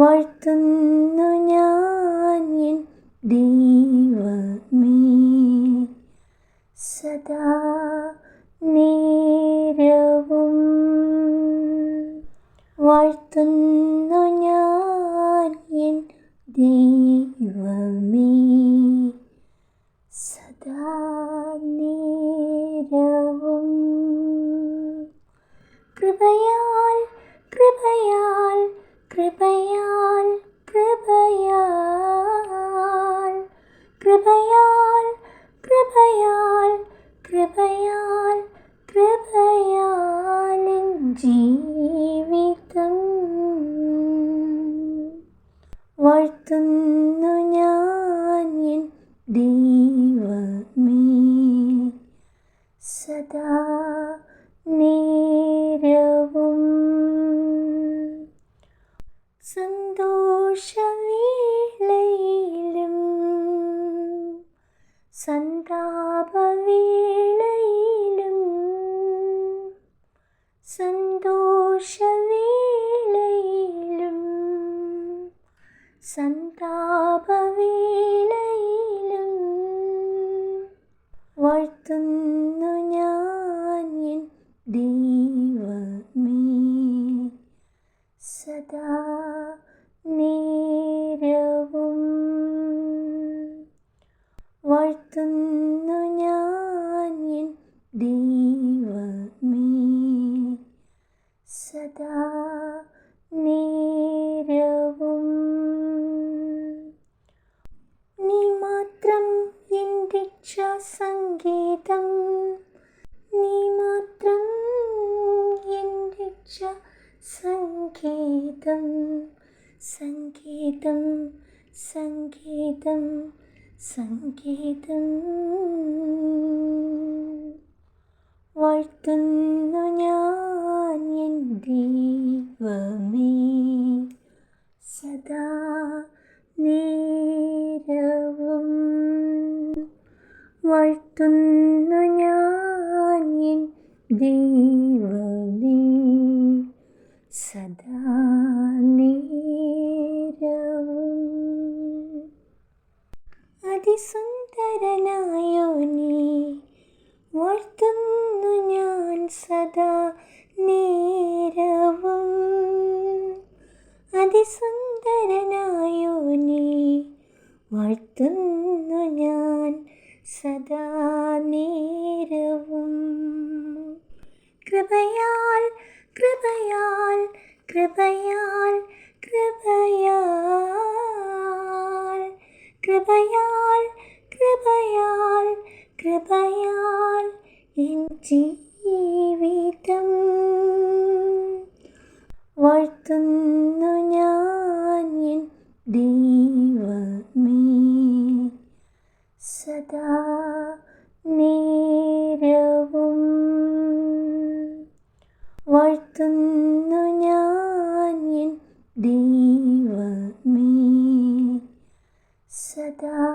വാഴ്ത്തുന്നു. കൃപയാൽ കൃപയാൽ ജീവിതം. വാഴ്ത്തുന്നു ഞാൻ എൻ ദൈവമേ. സദാ നേരവും സന്തോഷവേളയിലും സന്താപവേളയിലും സന്താപവേളയിലും വാഴ്ത്തുന്നു ഞാൻ എൻ ദൈവമേ. സദാ നേരവും വാഴ്ത്തുന്നു രക്ഷാസങ്കേതം നീ മാത്രം എൻ രക്ഷ സംഗീതം സംഗീതം സംഗീതം സംഗീതം വാഴ്ത്തുന്നു ഞാൻ എൻ ദൈവമേ വാഴ്ത്തുന്നു ഞാൻ ദൈവമേ. സദാ നേരവും അതിസുന്ദരനായോനേ. വാഴ്ത്തുന്നു ഞാൻ സദാ നേരവും അതിസുന്ദരനായോനേ. വാഴ്ത്തുന്നു ഞാൻ സദാ നേരവും. കൃപയാൽ കൃപയാൽ കൃപയാൽ കൃപയാൽ. കൃപയാൽ കൃപയാൽ കൃപയാൽ എൻ ജീവിതം വാഴ്ത്തുന്നു ഞാൻ എൻ ദൈവമേ. സദാ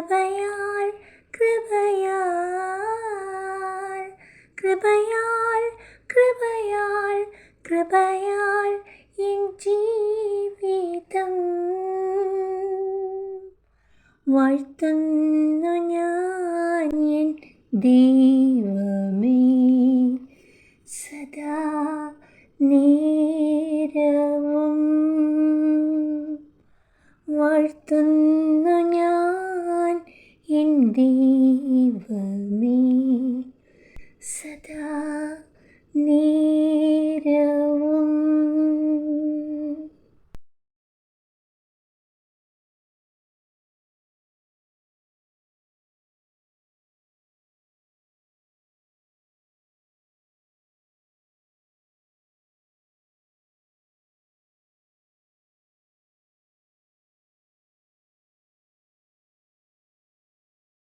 കൃപയാൽ കൃപയാൽ കൃപയാൽ കൃപയാൽ കൃപയാൽ എൻ ജീവിതം. വാഴ്ത്തുന്നു ഞാൻ എൻ ദൈവമേ. さだに